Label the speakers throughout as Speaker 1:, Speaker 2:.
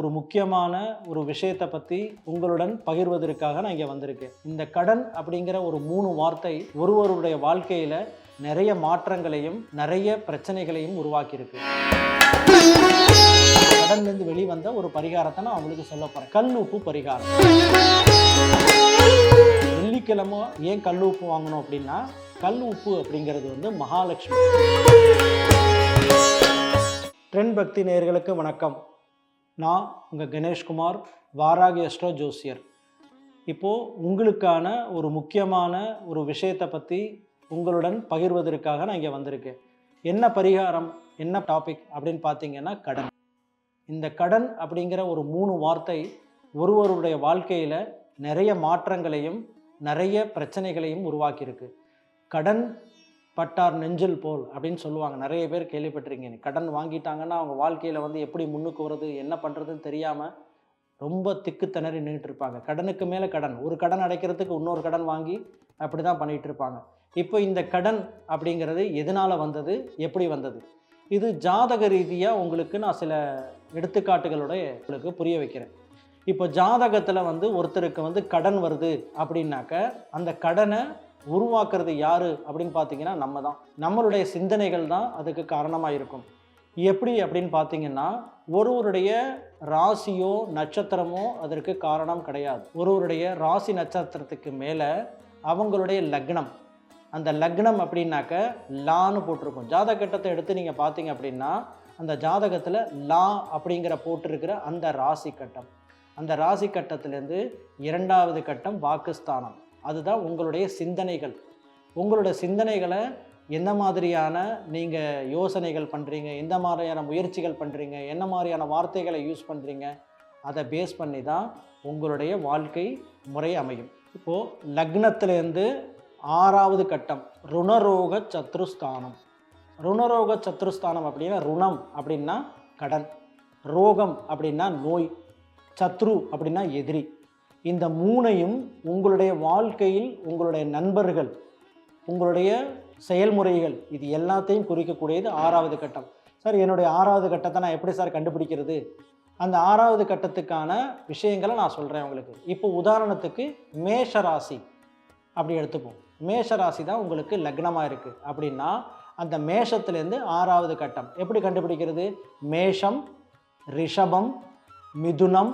Speaker 1: ஒரு முக்கியமான ஒரு விஷயத்தை பற்றி உங்களுடன் பகிர்வதற்காக நான் இங்கே வந்திருக்கேன். இந்த கடன் அப்படிங்கிற ஒரு மூணு வார்த்தை ஒருவருடைய வாழ்க்கையில் நிறைய மாற்றங்களையும் நிறைய பிரச்சனைகளையும் உருவாக்கியிருக்கு. கடன்லேருந்து வெளிவந்த ஒரு பரிகாரத்தை நான் அவங்களுக்கு சொல்ல போகிறேன் கல் உப்பு பரிகாரம். வெள்ளிக்கிழமை ஏன் கல் உப்பு வாங்கணும் அப்படின்னா கல் உப்பு அப்படிங்கிறது வந்து மகாலட்சுமி. ட்ரெண்ட் பக்தி நேயர்களுக்கு வணக்கம். நான் உங்கள் கணேஷ்குமார் வாராகி அஸ்ட்ரோ ஜோசியர். இப்போது உங்களுக்கான ஒரு முக்கியமான ஒரு விஷயத்தை பற்றி உங்களுடன் பகிர்வதற்காக நான் இங்கே வந்திருக்கேன். என்ன பரிகாரம் என்ன டாபிக் அப்படின்னு பார்த்தீங்கன்னா கடன். இந்த கடன் அப்படிங்கிற ஒரு மூணு வார்த்தை ஒருவருடைய வாழ்க்கையில் நிறைய மாற்றங்களையும் நிறைய பிரச்சனைகளையும் உருவாக்கியிருக்கு. கடன் பட்டார் நெஞ்சில் போல் அப்படின்னு சொல்லுவாங்க. நிறைய பேர் கேள்விப்பட்டிருக்கீங்க. கடன் வாங்கிட்டாங்கன்னா அவங்க வாழ்க்கையில் வந்து எப்படி முன்னுக்கு வருது என்ன பண்ணுறதுன்னு தெரியாமல் ரொம்ப திக்கு திணறி நின்றுட்டு இருப்பாங்க. கடனுக்கு மேலே கடன். ஒரு கடன் அடைக்கிறதுக்கு இன்னொரு கடன் வாங்கி அப்படி தான் பண்ணிகிட்டு இருப்பாங்க. இப்போ இந்த கடன் அப்படிங்கிறது எதனால் வந்தது? எப்படி வந்தது? இது ஜாதக ரீதியாக உங்களுக்கு நான் சில எடுத்துக்காட்டுகளோட உங்களுக்கு புரிய வைக்கிறேன். இப்போ ஜாதகத்தில் வந்து ஒருத்தருக்கு வந்து கடன் வருது அப்படின்னாக்க அந்த கடனை உருவாக்குறது யாரு அப்படின்னு பார்த்தீங்கன்னா நம்ம தான் நம்மளுடைய சிந்தனைகள் தான் அதுக்கு காரணமாக இருக்கும். எப்படி அப்படின்னு பார்த்தீங்கன்னா ஒருவருடைய ராசியோ நட்சத்திரமோ அதற்கு காரணம் கிடையாது. ஒருவருடைய ராசி நட்சத்திரத்துக்கு மேலே அவங்களுடைய லக்னம். அந்த லக்னம் அப்படின்னாக்க லான்னு போட்டிருக்கும். ஜாதகட்டத்தை எடுத்து நீங்கள் பார்த்தீங்க அப்படின்னா அந்த ஜாதகத்தில் லா அப்படிங்கிற போட்டிருக்கிற அந்த ராசி கட்டம். அந்த ராசி கட்டத்திலேருந்து இரண்டாவது கட்டம் வாக்குஸ்தானம். அதுதான் உங்களுடைய சிந்தனைகள். உங்களோட சிந்தனைகளை எந்த மாதிரியான நீங்கள் யோசனைகள் பண்ணுறீங்க எந்த மாதிரியான முயற்சிகள் பண்ணுறீங்க என்ன மாதிரியான வார்த்தைகளை யூஸ் பண்ணுறீங்க அதை பேஸ் பண்ணி தான் உங்களுடைய வாழ்க்கை முறை அமையும். இப்போது லக்னத்திலேருந்து ஆறாவது கட்டம் ருணரோக சத்ருஸ்தானம். ருணரோக சத்ருஸ்தானம் அப்படின்னா ருணம் அப்படின்னா கடன். ரோகம் அப்படின்னா நோய். சத்ரு அப்படின்னா எதிரி. இந்த மூணையும் உங்களுடைய வாழ்க்கையில் உங்களுடைய நண்பர்கள் உங்களுடைய செயல்முறைகள் இது எல்லாத்தையும் குறிக்கக்கூடியது ஆறாவது கட்டம். சார் என்னுடைய ஆறாவது கட்டத்தை நான் எப்படி சார் கண்டுபிடிக்கிறது? அந்த ஆறாவது கட்டத்துக்கான விஷயங்களை நான் சொல்கிறேன் உங்களுக்கு. இப்போ உதாரணத்துக்கு மேஷ ராசி. அப்படி எடுத்துப்போம். மேஷ ராசி தான் உங்களுக்கு லக்னமாக இருக்குது அப்படின்னா அந்த மேஷத்துலேருந்து ஆறாவது கட்டம். எப்படி கண்டுபிடிக்கிறது? மேஷம் ரிஷபம் மிதுனம்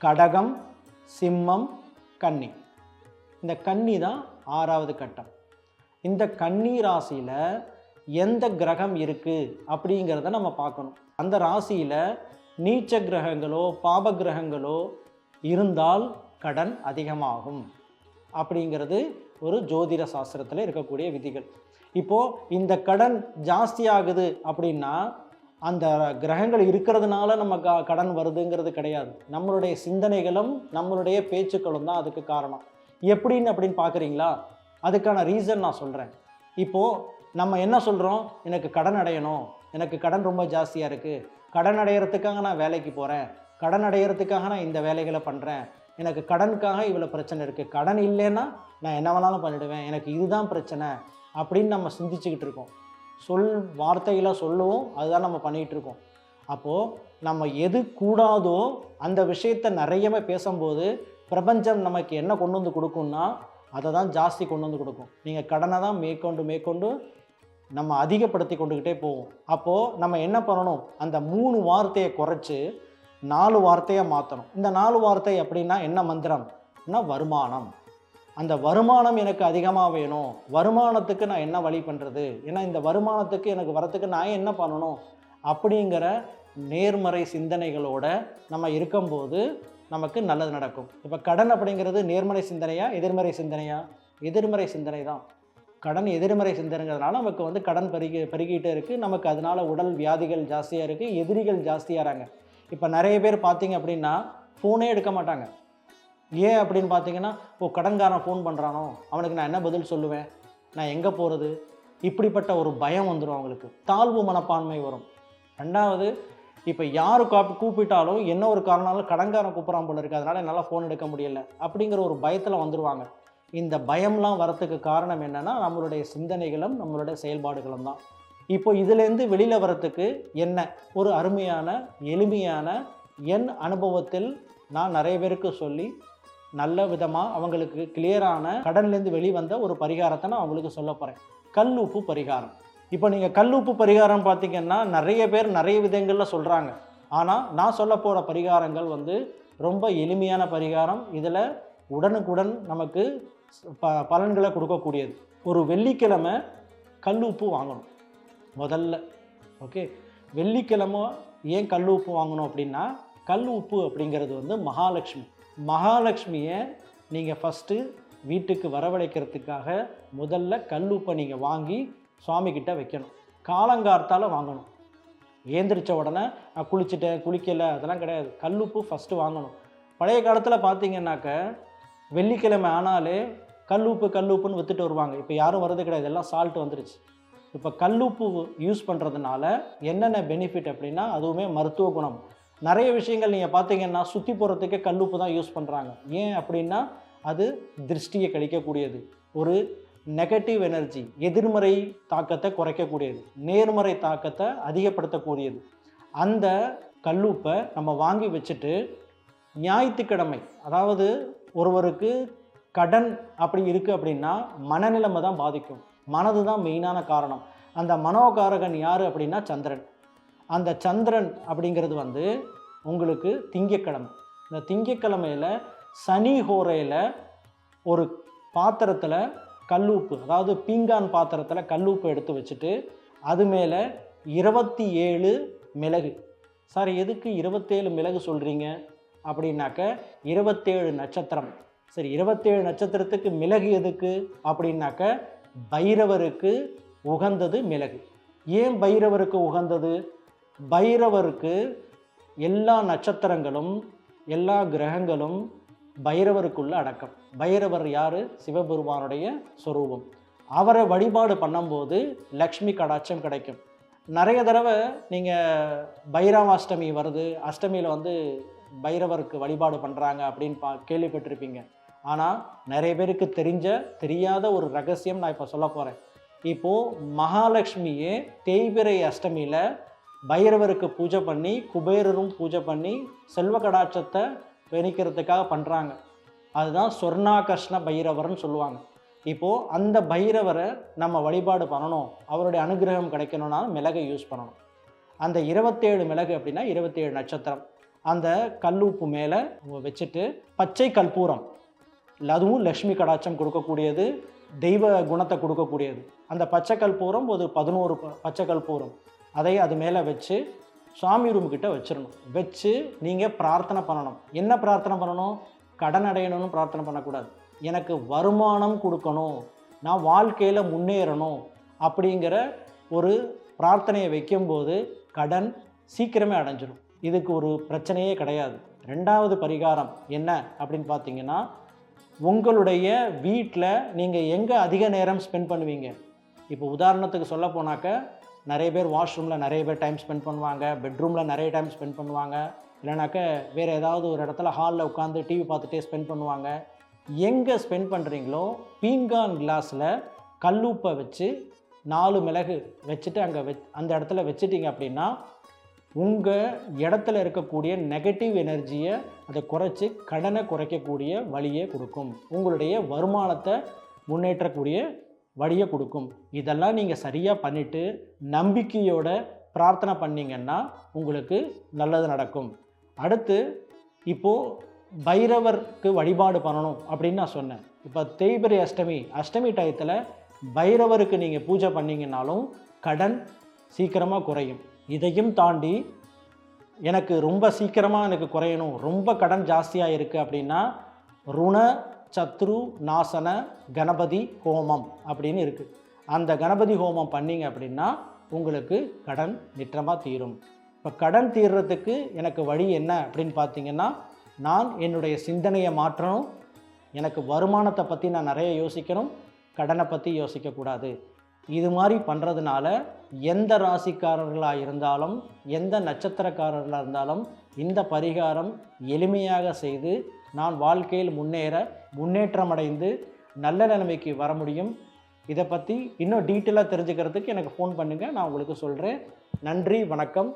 Speaker 1: கடகம் சிம்மம் கன்னி. இந்த கன்னி தான் ஆறாவது கட்டம். இந்த கன்னி ராசியில் எந்த கிரகம் இருக்குது அப்படிங்கிறத நம்ம பார்க்கணும். அந்த ராசியில் நீச்ச கிரகங்களோ பாப கிரகங்களோ இருந்தால் கடன் அதிகமாகும் அப்படிங்கிறது ஒரு ஜோதிட சாஸ்திரத்தில் இருக்கக்கூடிய விதிகள். இப்போது இந்த கடன் ஜாஸ்தியாகுது அப்படின்னா அந்த கிரகங்கள் இருக்கிறதுனால நம்ம க கடன் வருதுங்கிறது கிடையாது. நம்மளுடைய சிந்தனைகளும் நம்மளுடைய பேச்சுக்களும் தான் அதுக்கு காரணம். எப்படின்னு அப்படின்னு பார்க்குறீங்களா? அதுக்கான ரீசன் நான் சொல்கிறேன் இப்போது நம்ம என்ன சொல்கிறோம் எனக்கு கடன் அடையணும். எனக்கு கடன் ரொம்ப ஜாஸ்தியாக இருக்குது கடன் அடையிறதுக்காக நான் வேலைக்கு போகிறேன் கடன் அடையிறதுக்காக நான் இந்த வேலைகளை பண்ணுறேன் எனக்கு கடனுக்காக இவ்வளோ பிரச்சனை இருக்குது கடன் இல்லைன்னா நான் என்ன வேணாலும் பண்ணிடுவேன். எனக்கு இதுதான் பிரச்சனை அப்படின்னு நம்ம சிந்திச்சுக்கிட்டு இருக்கோம். சொல் வார்த்தைகளை சொல்லுவோம் அதுதான் நம்ம பண்ணிகிட்டு இருக்கோம் அப்போது நம்ம எது கூடாதோ அந்த விஷயத்தை நிறையவே பேசும்போது பிரபஞ்சம் நமக்கு என்ன கொண்டு வந்து கொடுக்கும்னா அதை தான் ஜாஸ்தி கொண்டு வந்து கொடுக்கும். நீங்கள் கடனை தான் மேற்கொண்டு மேற்கொண்டு நம்ம அதிகப்படுத்தி கொண்டுக்கிட்டே போவோம். அப்போது நம்ம என்ன பண்ணணும்? அந்த மூணு வார்த்தையை குறைச்சி நாலு வார்த்தையாக மாற்றணும் இந்த நாலு வார்த்தை அப்படின்னா என்ன மந்திரம்னா வருமானம்? அந்த வருமானம் எனக்கு அதிகமாக வேணும். வருமானத்துக்கு நான் என்ன வழி பண்ணுறது ஏன்னா இந்த வருமானத்துக்கு எனக்கு வரத்துக்கு நான் என்ன பண்ணணும்? அப்படிங்கிற நேர்மறை சிந்தனைகளோட நம்ம இருக்கும்போது நமக்கு நல்லது நடக்கும். இப்போ கடன் அப்படிங்கிறது நேர்மறை சிந்தனையா எதிர்மறை சிந்தனையா? எதிர்மறை சிந்தனை தான். கடன் எதிர்மறை சிந்தனைங்கிறதுனால நமக்கு வந்து கடன் பெருகி பெருகிட்டே இருக்குது நமக்கு அதனால் உடல் வியாதிகள் ஜாஸ்தியாக இருக்குது எதிரிகள் ஜாஸ்தியாகிறாங்க இப்போ நிறைய பேர் பார்த்தீங்க அப்படின்னா ஃபோனே எடுக்க மாட்டாங்க. ஏன் அப்படின்னு பார்த்தீங்கன்னா ஓ கடன்காரன் ஃபோன் பண்ணுறானோ அவனுக்கு நான் என்ன பதில் சொல்லுவேன்? நான் எங்கே போகிறது இப்படிப்பட்ட ஒரு பயம் வந்துடும் அவங்களுக்கு. தாழ்வு மனப்பான்மை வரும். ரெண்டாவது இப்போ யார் காப்பி கூப்பிட்டாலும் என்ன ஒரு காரணாலும் கடன்காரன் கூப்பிட்றான் போல இருக்குது அதனால் என்னால் ஃபோன் எடுக்க முடியல. அப்படிங்கிற ஒரு பயத்தில் வந்துடுவாங்க இந்த பயம்லாம் வரத்துக்கு காரணம் என்னென்னா நம்மளுடைய சிந்தனைகளும் நம்மளுடைய செயல்பாடுகளும் தான். இப்போ இதுலேருந்து வெளியில் வரத்துக்கு என்ன? ஒரு அருமையான எளிமையான என் அனுபவத்தில் நான் நிறைய பேருக்கு சொல்லி நல்ல விதமாக அவங்களுக்கு கிளியரான கடன்லேருந்து வெளிவந்த ஒரு பரிகாரத்தை நான் அவங்களுக்கு சொல்ல போகிறேன் கல் உப்பு பரிகாரம். இப்போ நீங்கள் கல் உப்பு பரிகாரம் பார்த்தீங்கன்னா நிறைய பேர் நிறைய விதங்களில் சொல்கிறாங்க ஆனால் நான் சொல்ல போகிற பரிகாரங்கள் வந்து ரொம்ப எளிமையான பரிகாரம். இதில் உடனுக்குடன் நமக்கு ப பலன்களை கொடுக்கக்கூடியது. ஒரு வெள்ளிக்கிழமை கல் உப்பு வாங்கணும். முதல்ல ஓகே? வெள்ளிக்கிழமை ஏன் கல் உப்பு வாங்கணும் அப்படின்னா கல் உப்பு அப்படிங்கிறது வந்து மகாலட்சுமி. மகாலட்சுமியை நீங்கள் ஃபஸ்ட்டு வீட்டுக்கு வரவழைக்கிறதுக்காக முதல்ல கல் உப்பை நீங்கள் வாங்கி சுவாமிக்கிட்ட வைக்கணும். காலங்கார்த்தால் வாங்கணும். ஏந்திரிச்ச உடனே நான் குளிச்சுட்டேன் குளிக்கலை அதெல்லாம் கிடையாது. கல்லுப்பு ஃபஸ்ட்டு வாங்கணும். பழைய காலத்தில் பார்த்தீங்கன்னாக்க வெள்ளிக்கிழமை ஆனாலே கல்லுப்பு கல்லுப்புன்னு விற்றுட்டு வருவாங்க. இப்போ யாரும் வர்றது கிடையாது. எல்லாம் சால்ட் வந்துருச்சு. இப்போ கல்லுப்பு யூஸ் பண்ணுறதுனால என்னென்ன பெனிஃபிட் அப்படின்னா அதுவுமே மருத்துவ குணம். நிறைய விஷயங்கள் நீங்கள் பார்த்தீங்கன்னா சுற்றி போகிறதுக்கே கல்லுப்பு தான் யூஸ் பண்ணுறாங்க ஏன் அப்படின்னா அது திருஷ்டியை கழிக்கக்கூடியது. ஒரு நெகட்டிவ் எனர்ஜி எதிர்மறை தாக்கத்தை குறைக்கக்கூடியது. நேர்மறை தாக்கத்தை அதிகப்படுத்தக்கூடியது. அந்த கல்லுப்பை நம்ம வாங்கி வச்சுட்டு ஞாயிற்றுக்கிழமை அதாவது ஒருவருக்கு கடன் அப்படி இருக்குது அப்படின்னா மனநிலைமை தான் பாதிக்கும். மனது தான் மெயினான காரணம். அந்த மனோகாரகன் யார் அப்படின்னா சந்திரன். அந்த சந்திரன் அப்படிங்கிறது வந்து உங்களுக்கு திங்கக்கிழமை. இந்த திங்கக்கிழமையில் சனி ஹோரையில் ஒரு பாத்திரத்தில் கல்லூப்பு அதாவது பீங்கான் பாத்திரத்தில் கல்லூப்பு எடுத்து வச்சுட்டு அது மேலே இருபத்தி ஏழு மிளகு. சார் எதுக்கு இருபத்தேழு மிளகு சொல்கிறீங்க அப்படின்னாக்க இருபத்தேழு நட்சத்திரம். சரி இருபத்தேழு நட்சத்திரத்துக்கு மிளகு எதுக்கு? அப்படின்னாக்க பைரவருக்கு உகந்தது மிளகு. ஏன் பைரவருக்கு உகந்தது? பைரவருக்கு எல்லா நட்சத்திரங்களும் எல்லா கிரகங்களும் பைரவருக்குள்ள அடக்கம். பைரவர் யார்? சிவபெருமானுடைய சொரூபம். அவரை வழிபாடு பண்ணும்போது லக்ஷ்மி கடாட்சம் கிடைக்கும். நிறைய தடவை நீங்கள் பைரவாஷ்டமி வருது அஷ்டமியில் வந்து பைரவருக்கு வழிபாடு பண்ணுறாங்க அப்படின்னு பா கேள்விப்பட்டிருப்பீங்க. ஆனால் நிறைய பேருக்கு தெரிஞ்ச தெரியாத ஒரு ரகசியம் நான் இப்போ சொல்ல போகிறேன் இப்போது மகாலட்சுமியே தேய்பிரை அஷ்டமியில் பைரவருக்கு பூஜை பண்ணி குபேரரும் பூஜை பண்ணி செல்வ கடாட்சத்தை பெணிக்கிறதுக்காக பண்ணுறாங்க அதுதான் சொர்ணாகர்ஷ்ண பைரவர்னு சொல்லுவாங்க. இப்போது அந்த பைரவரை நம்ம வழிபாடு பண்ணணும். அவருடைய அனுகிரகம் கிடைக்கணும்னா மிளகை யூஸ் பண்ணணும். அந்த இருபத்தேழு மிளகு அப்படின்னா இருபத்தேழு நட்சத்திரம். அந்த கல்லுப்பு மேலே வச்சுட்டு பச்சை கற்பூரம். அதுவும் லக்ஷ்மி கடாட்சம் கொடுக்கக்கூடியது தெய்வ குணத்தை கொடுக்கக்கூடியது. அந்த பச்சை கற்பூரம் ஒரு பதினோரு ப- பச்சை கற்பூரம். அதை அது மேலே வச்சு சாமி ரூம் வச்சிடணும். வச்சு நீங்கள் பிரார்த்தனை பண்ணணும். என்ன பிரார்த்தனை பண்ணணும்? கடன் அடையணும்னு பிரார்த்தனை பண்ணக்கூடாது. எனக்கு வருமானம் கொடுக்கணும். நான் வாழ்க்கையில் முன்னேறணும் அப்படிங்கிற ஒரு பிரார்த்தனையை வைக்கும்போது கடன் சீக்கிரமே அடைஞ்சிடும் இதுக்கு ஒரு பிரச்சனையே கிடையாது. ரெண்டாவது பரிகாரம் என்ன அப்படின்னு பார்த்தீங்கன்னா உங்களுடைய வீட்டில் நீங்கள் எங்கே அதிக நேரம் ஸ்பெண்ட் பண்ணுவீங்க? இப்போ உதாரணத்துக்கு சொல்ல போனாக்க நிறைய பேர் வாஷ்ரூமில் நிறைய பேர் டைம் ஸ்பெண்ட் பண்ணுவாங்க பெட்ரூமில் நிறைய டைம் ஸ்பெண்ட் பண்ணுவாங்க. இல்லைனாக்க வேறு ஏதாவது ஒரு இடத்துல ஹாலில் உட்காந்து டிவி பார்த்துட்டே ஸ்பெண்ட் பண்ணுவாங்க. எங்கே ஸ்பெண்ட் பண்ணுறீங்களோ பீங்கான் கிளாஸில் கல்லூப்பை வச்சு நாலு மிளகு வச்சுட்டு அங்கே வெ அந்த இடத்துல வச்சுட்டிங்க அப்படின்னா உங்கள் இடத்துல இருக்கக்கூடிய நெகட்டிவ் எனர்ஜியை அதை குறைச்சி கடனை குறைக்கக்கூடிய வழியை கொடுக்கும். உங்களுடைய வருமானத்தை முன்னேற்றக்கூடிய வழியை கொடுக்கும். இதெல்லாம் நீங்கள் சரியாக பண்ணிவிட்டு நம்பிக்கையோட பிரார்த்தனை பண்ணீங்கன்னா உங்களுக்கு நல்லது நடக்கும். அடுத்து இப்போது பைரவருக்கு வழிபாடு பண்ணணும் அப்படின்னு நான் சொன்னேன். இப்போ தேய்பிரை அஷ்டமி அஷ்டமி டயத்தில் பைரவருக்கு நீங்கள் பூஜை பண்ணிங்கனாலும் கடன் சீக்கிரமாக குறையும். இதையும் தாண்டி எனக்கு ரொம்ப சீக்கிரமாக எனக்கு குறையணும் ரொம்ப கடன் ஜாஸ்தியாக இருக்குது அப்படின்னா ருண சத்ரு நாசன கணபதி ஹோமம் அப்படின்னு இருக்குது அந்த கணபதி ஹோமம் பண்ணிங்க அப்படின்னா உங்களுக்கு கடன் நிற்றமாக தீரும். இப்போ கடன் தீர்றதுக்கு எனக்கு வழி என்ன அப்படின்னு பார்த்தீங்கன்னா நான் என்னுடைய சிந்தனையை மாற்றணும். எனக்கு வருமானத்தை பற்றி நான் நிறைய யோசிக்கணும். கடனை பற்றி யோசிக்கக்கூடாது. இது மாதிரி பண்ணுறதுனால எந்த ராசிக்காரர்களாக இருந்தாலும் எந்த நட்சத்திரக்காரர்களாக இருந்தாலும் இந்த பரிகாரம் எளிமையாக செய்து நான் வாழ்க்கையில் முன்னேற முன்னேற்றமடைந்து நல்ல நிலைமைக்கு வர முடியும். இதை பற்றி இன்னும் டீட்டெயிலாக தெரிஞ்சுக்கிறதுக்கு எனக்கு ஃபோன் பண்ணுங்கள் நான் உங்களுக்கு சொல்கிறேன் நன்றி வணக்கம்.